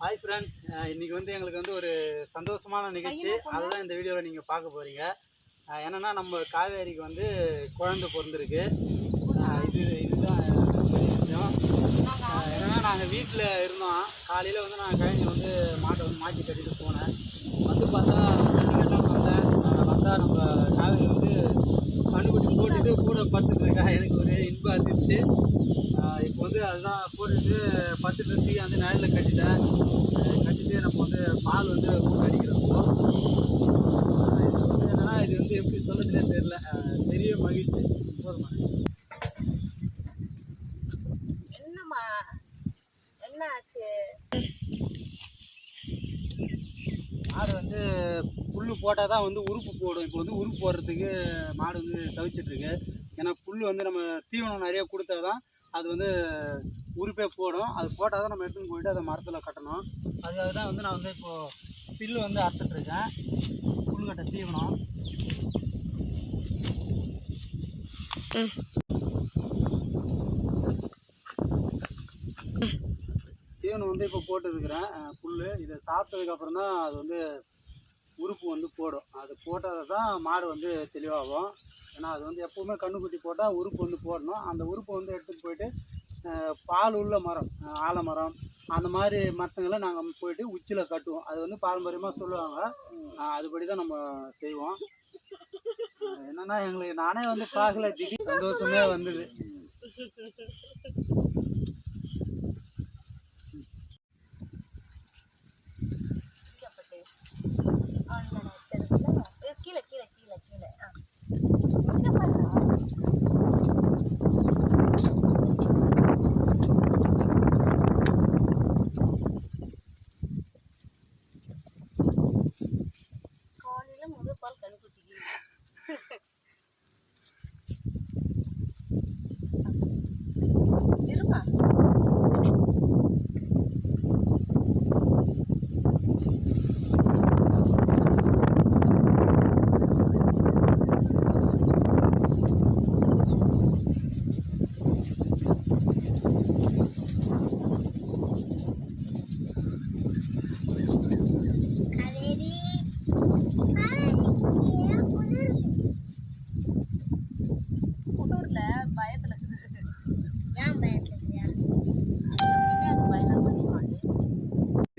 Hi friends இன்னைக்கு வந்து எங்களுக்கு வந்து ஒரு சந்தோஷமான நிகழ்ச்சி. அதுதான் இந்த வீடியோவில் நீங்கள் பார்க்க போகிறீங்க என்னென்னா நம்ம காவேரிக்கு வந்து குழந்தை பிறந்திருக்கு. இது இதுதான் பெரிய விஷயம் என்னன்னா நாங்கள் வீட்டில் இருந்தோம். காலையில் வந்து நான் கழனி வந்து மாட்டை வந்து மாற்றி கட்டிட்டு போனேன். வந்து பார்த்தா கட்டிக்கலாம் வந்தேன். வந்தா நம்ம காவேரி வந்து கண்ணுக்குட்டி போட்டுட்டு கூட படுத்துட்டு இருக்கா. எனக்கு ஒரு இன்பம் அதிர்ச்சி இப்போ வந்து அதுதான் போட்டுட்டு பத்து தூக்கி வந்து நிழலில் கட்டிட்டேன் அஹ் கட்டிட்டு நம்ம வந்து பால் வந்து கூட அடிக்கிறோம் ஆஹ் இது என்னன்னா இது வந்து எப்படி சொல்லதுனே தெரியல. பெரிய மகிழ்ச்சி. போதுமா? என்னம்மா? என்ன ஆச்சு? மாடு வந்து புல் போட்டால் தான் வந்து உறுப்பு போடும். இப்போ வந்து உறுப்பு போடுறதுக்கு மாடு வந்து தவிச்சிட்டு இருக்கு. ஏன்னா புல் வந்து நம்ம தீவனம் நிறைய கொடுத்தா தான் அது வந்து உருப்பே போடும். அது போட்டால் தான் நம்ம எடுத்துன்னு போயிட்டு அதை மரத்தில் கட்டணும். அதுக்காக தான் வந்து நான் வந்து இப்போது பில்லு வந்து அறுத்துட்ருக்கேன் புல்கட்டை தீவனம். தீவனம் வந்து இப்போ போட்டுருக்கிறேன். புல் இதை சாப்பிட்டதுக்கப்புறம் தான் அது வந்து உறுப்பு வந்து போடும். அது போட்டால் தான் மாடு வந்து தெளிவாகும். ஏன்னா அது வந்து எப்போவுமே கண்ணுக்குட்டி போட்டால் உறுப்பு வந்து போடணும். அந்த உறுப்பு வந்து எடுத்துகிட்டு போயிட்டு பால் உள்ள மரம் ஆலமரம் அந்த மாதிரி மரத்துங்களை நாங்கள் போயிட்டு உச்சியில் கட்டுவோம். அது வந்து பாரம்பரியமாக சொல்லுவாங்க. அதுபடி தான் நம்ம செய்வோம். என்னென்னா எங்களுக்கு நானே வந்து பார்க்கல திடீர் சந்தோஷமே வந்தது.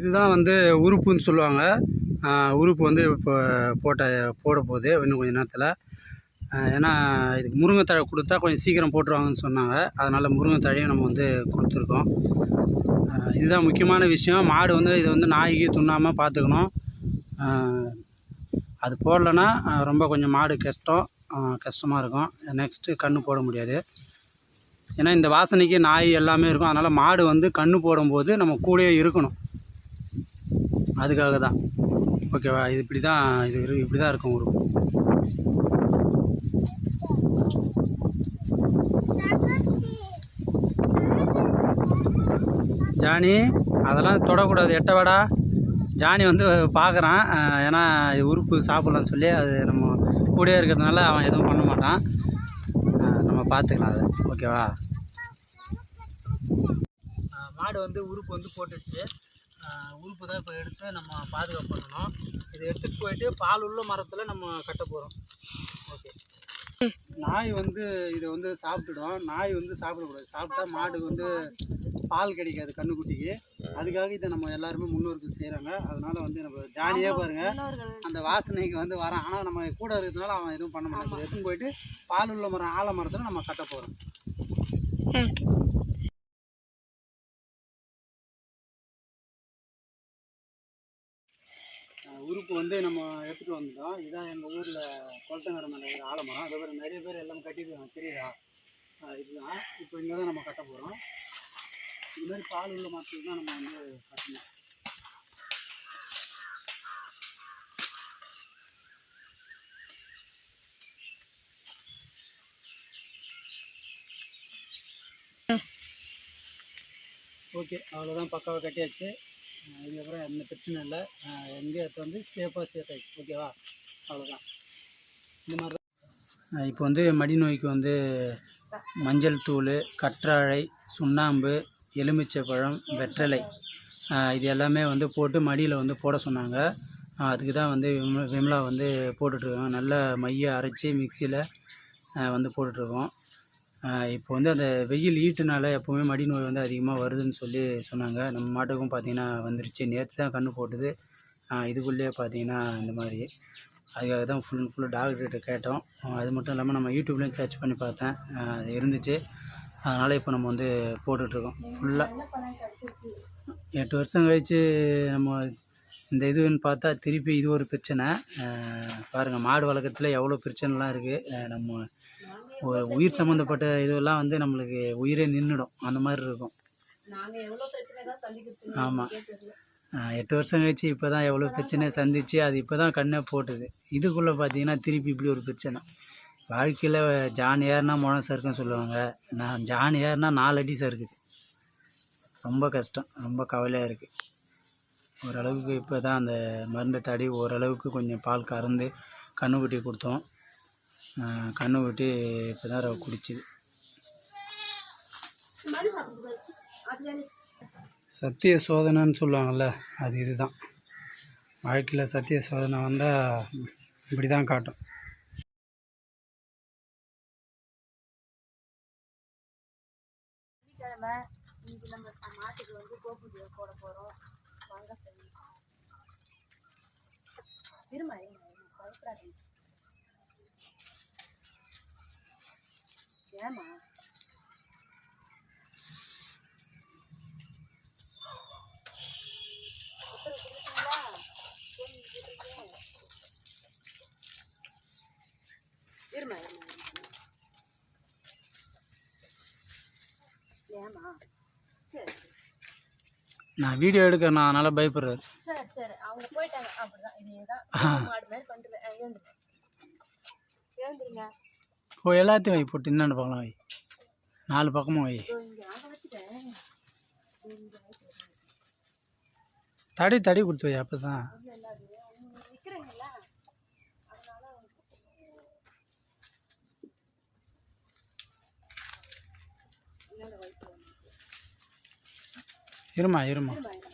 இதுதான் வந்து உறுப்புன்னு சொல்லுவாங்க. உறுப்பு வந்து இப்போ போட்ட போட போகுது இன்னும் கொஞ்சம் நேரத்தில். ஏன்னா இதுக்கு முருங்கைத்தழை கொடுத்தா கொஞ்சம் சீக்கிரம் போட்டுருவாங்கன்னு சொன்னாங்க. அதனால் முருங்கைத்தழையும் நம்ம வந்து கொடுத்துருக்கோம். இதுதான் முக்கியமான விஷயம். மாடு வந்து இதை வந்து நாய்க்கு துண்ணாமல் பார்த்துக்கணும். அது போடலைன்னா ரொம்ப கொஞ்சம் மாடு கஷ்டம். கஷ்டமாக இருக்கும். நெக்ஸ்ட்டு கன்று போட முடியாது. ஏன்னா இந்த வாசனைக்கு நாய் எல்லாமே இருக்கும். அதனால் மாடு வந்து கன்று போடும்போது நம்ம கூடயே இருக்கணும். அதுக்காக தான் ஓகேவா இது இப்படி தான் இது இப்படி தான் இருக்கும் உறுப்பு ஜானி அதெல்லாம் தொடக்கூடாது. எட்டவாடா ஜானி வந்து பார்க்குறான் ஏன்னா இது உறுப்பு சாப்பிட்லான்னு சொல்லி அது நம்ம கூடயே இருக்கிறதுனால அவன் எதுவும் பண்ண மாட்டான். நம்ம பார்த்துக்கலாம் அது. ஓகேவா மாடு வந்து உறுப்பு வந்து போட்டுடுச்சு. உறுப்பு தான் இப்போ எடுத்து நம்ம பாதுகாப்பு பண்ணணும் இதை எடுத்துகிட்டு போயிட்டு பால் உள்ள மரத்தில் நம்ம கட்ட போகிறோம் ஓகே. நாய் வந்து இதை வந்து சாப்பிட்டுடும். நாய் வந்து சாப்பிடக்கூடாது. சாப்பிட்டா மாடு வந்து பால் கிடைக்காது கண்ணுக்குட்டிக்கு. அதுக்காக இதை நம்ம எல்லாருமே முன்னோர்கள் செய்கிறாங்க அதனால வந்து நம்ம ஜாலியாக பாருங்க. முன்னோர்கள். அந்த வாசனைக்கு வந்து வரான். ஆனால் நம்ம கூட இருக்கிறதுனால அவன் எதுவும் பண்ண மாட்டான். எடுத்துன்னு போயிட்டு பால் உள்ள மரம் ஆல மரத்தில் நம்ம கட்ட போகிறோம் உறுப்பு வந்து நம்ம எடுத்துகிட்டு வந்துட்டோம். இதுதான் எங்கள் ஊரில் குளத்தங்கரை மேலே இருக்கிற ஆலமரம். அதே மாதிரி நிறைய பேர் எல்லாம் கட்டிருக்காங்க தெரியுதா? இதுதான். இப்போ இங்கே தான் நம்ம கட்ட போகிறோம் இது மாதிரி பால் உள்ள மரத்துக்கு தான் நம்ம வந்து கட்டணும். ஓகே அவ்வளோதான் பக்காவாக கட்டியாச்சு. இதுக்கப்புறம் எந்த பிரச்சனை இல்லை. எங்கே எடுத்து வந்து சேஃபாக சேர்த்தாச்சு ஓகேவா அவ்வளோதான் இந்த மாதிரி தான். இப்போ வந்து மடி நோய்க்கு வந்து மஞ்சள் தூள் கற்றாழை சுண்ணாம்பு எலுமிச்சை பழம் வெற்றலை இது எல்லாமே வந்து போட்டு மடியில் வந்து போட சொன்னாங்க. அதுக்கு தான் வந்து விம்லா விமலா வந்து போட்டுட்ருக்கோம் நல்ல மைய அரைச்சி மிக்சியில் வந்து போட்டுட்ருக்கோம் இப்போ வந்து அந்த வெயில் ஈட்டுனால எப்போவுமே மடி நோய் வந்து அதிகமாக வருதுன்னு சொல்லி சொன்னாங்க. நம்ம மாட்டுக்கும் பார்த்தீங்கன்னா வந்துருச்சு. நேற்று தான் கன்று போட்டுது. இதுக்குள்ளேயே பார்த்தீங்கன்னா இந்த மாதிரி. அதுக்காக தான் ஃபுல் ஃபுல்லு டாக்டர்கிட்ட கேட்டோம். அது மட்டும் இல்லாமல் நம்ம யூடியூப்லேயும் சர்ச் பண்ணி பார்த்தேன். அது இருந்துச்சு. அதனால் இப்போ நம்ம வந்து போட்டுட்ருக்கோம். ஃபுல்லாக எட்டு வருஷம் கழித்து நம்ம இந்த இதுன்னு பார்த்தா திருப்பி இது ஒரு பிரச்சனை. பாருங்கள் மாடு வளர்க்குறதுல எவ்வளோ பிரச்சனைலாம் இருக்குது நம்ம உயிர் சம்மந்தப்பட்ட இதுவெல்லாம் வந்து நம்மளுக்கு உயிரே நின்றுடும் அந்த மாதிரி இருக்கும். ஆமாம் எட்டு வருஷம் கழிச்சு இப்போ தான் எவ்வளோ பிரச்சனையை சந்திச்சு அது இப்போ தான் கண்ணே போட்டுது. இதுக்குள்ளே பார்த்தீங்கன்னா திருப்பி இப்படி ஒரு பிரச்சனை. வாழ்க்கையில் ஜான் ஏறுனா முழம் சறுக்குன்னு சொல்லுவாங்க. நான் ஜான் ஏறுனா நாலு அடி சறுக்குது ரொம்ப கஷ்டம். ரொம்ப கவலையாக இருக்குது ஓரளவுக்கு இப்போ தான் அந்த மருந்தை தாடி ஓரளவுக்கு கொஞ்சம் பால் கறந்து கண்ணுக்குட்டி கொடுத்தோம். கண்ணை விட்டு இப்போ தான் குடிச்சிது. சத்திய சோதனைன்னு சொல்லுவாங்கள்ல அது இதுதான். வாழ்க்கையில் சத்திய சோதனை வந்தால் இப்படி தான் காட்டும் வெள்ளிக்கிழமை மாட்டுக்கு வந்து கோபூஜை போட போறோம். வாங்க சரி பயப்படாதீங்க. ஏமா இருமா ஏமா சரி சரி. நான் வீடியோ எடுக்கிறேன் அதனால் பயப்படுறாரு. சரி சரி. அவங்க போயிட்டாங்க. அப்படிதான். இதேதான் மாடு மாதிரி பண்ணுறேன் எழுந்துருங்க எழுந்துருங்க ஓ எல்லாத்தையும் வை போட்டு என்னென்ன பார்க்கலாம் வை. நாலு பக்கமும் வை. தடி தடி கொடுத்து வை அப்போ தான் இருமா இருமா. இருமா, இருமா.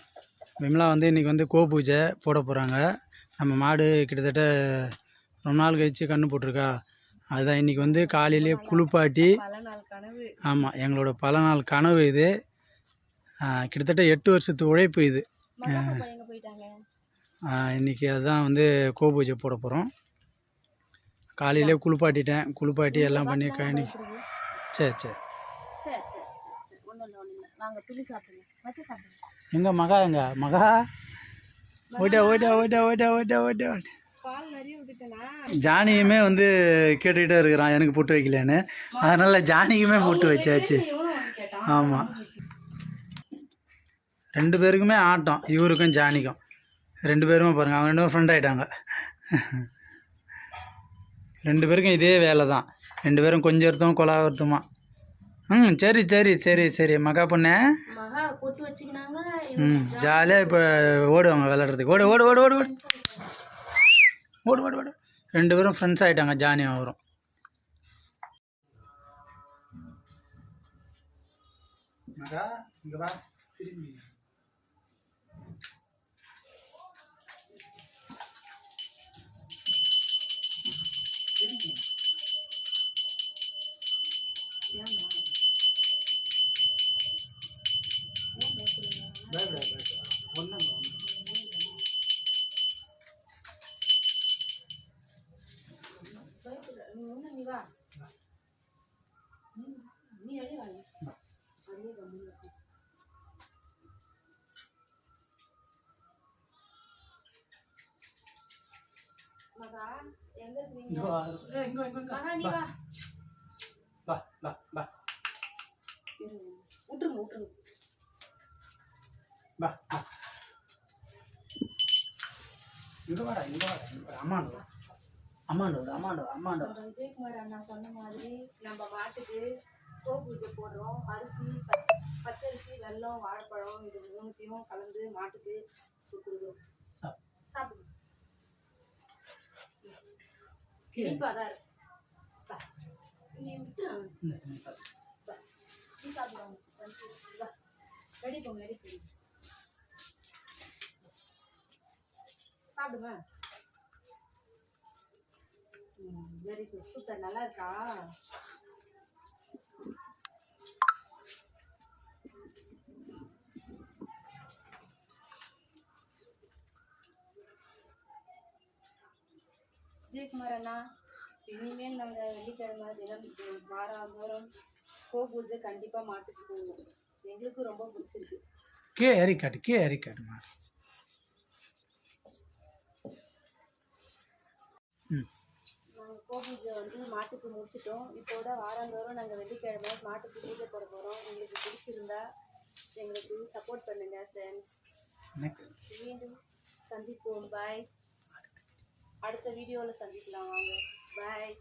விமலா வந்து இன்றைக்கி வந்து கோ பூஜை போட போகிறாங்க நம்ம மாடு கிட்டத்தட்ட ரொம்ப நாள் கழித்து கன்று போட்டிருக்கா. அதுதான் இன்னைக்கு வந்து காலையிலேயே குளிப்பாட்டி ஆமாம் எங்களோட பல நாள் கனவு இது. கிட்டத்தட்ட எட்டு வருஷத்து உழைப்பு இது. இன்றைக்கி அதுதான் வந்து கோபூஜை போட போகிறோம் காலையிலே குளிப்பாட்டிட்டேன். குளிப்பாட்டி எல்லாம் பண்ணி கழனி. சரி சரி. எங்க மகா எங்க? மகா? ஓட்டா ஓட்டா ஓட்டா ஓட்டா ஓட்டா ஓட்டா ஓட்டா ஜானியுமே வந்து கேட்டுக்கிட்டே இருக்கிறான் எனக்கு பொட்டு வைக்கலன்னு. அதனால ஜானிக்குமே பொட்டு வச்சாச்சு. எவ்வளோ வந்து கேட்டான்? ஆமாம் ரெண்டு பேருக்குமே ஆட்டம் இவருக்கும் ஜானிக்கும். ரெண்டு பேருமே பாருங்கள் அவங்க ரெண்டு பேரும் ஃப்ரெண்ட் ஆகிட்டாங்க ரெண்டு பேருக்கும் இதே வேலை தான் ரெண்டு பேரும் கொஞ்சம் ஒருத்தம் கொலா ஒருத்தமா ம் சரி சரி சரி சரி மகா பொண்ணே. ம் ஜாலியாக இப்போ ஓடுவாங்க விளாட்றதுக்கு ஓடு ஓடு ஓடு ஓடு ஓடு. ஓடு ஓடு ஓடு. ரெண்டு பேரும் ஃப்ரெண்ட்ஸ் ஆகிட்டாங்க ஜானியும் வரும் மகா விட்டுருங்க விட்டுருங்க. வா வா. இங்கே வாடா இங்கே வாடா இங்கே வாடா. அம்மாண்டு வா. அம்மாண்டு வா அம்மாண்டு வா அம்மாண்டு வா. நம்ம விஜயகுமார் அண்ணா சொன்ன மாதிரி நம்ம மாட்டுக்கு பூஜை போடுறோம். அரிசி பச்- பச்சரிசி வெல்லம் வாழைப்பழம் இது மூணுத்தையும் கலந்து மாட்டுக்கு கொடுக்குறோம் சாப். ரெடி பண்ணுங்க ரெடி பண்ணுங்க சாப்பிடுமா வெரி குட் சூப்பர் நல்லா இருக்கா விஜயகுமார் அண்ணா இனிமேல் நாங்கள் வெள்ளிக்கிழமை தினம் வாராந்தோறும் கோ பூஜை கண்டிப்பாக மாட்டுக்கு போவோம். எங்களுக்கு ரொம்ப பிடிச்சிருக்கு. கீழே ஏறி காட்டு கீழே ஏறி காட்டுமா ம். நாங்கள் கோ பூஜை வந்து மாட்டுக்கு முடிச்சிட்டோம். இப்போட வாராந்தோறும் நாங்கள் வெள்ளிக்கிழமை மாட்டுக்கு பூஜை போட போகிறோம் உங்களுக்கு பிடிச்சிருந்தா எங்களுக்கு சப்போர்ட் பண்ணுங்க ஃப்ரெண்ட்ஸ் நெக்ஸ்ட் மீண்டும் சந்திப்போம். பாய் அடுத்த வீடியோவில் சந்திக்கலாம் வாங்க. பாய்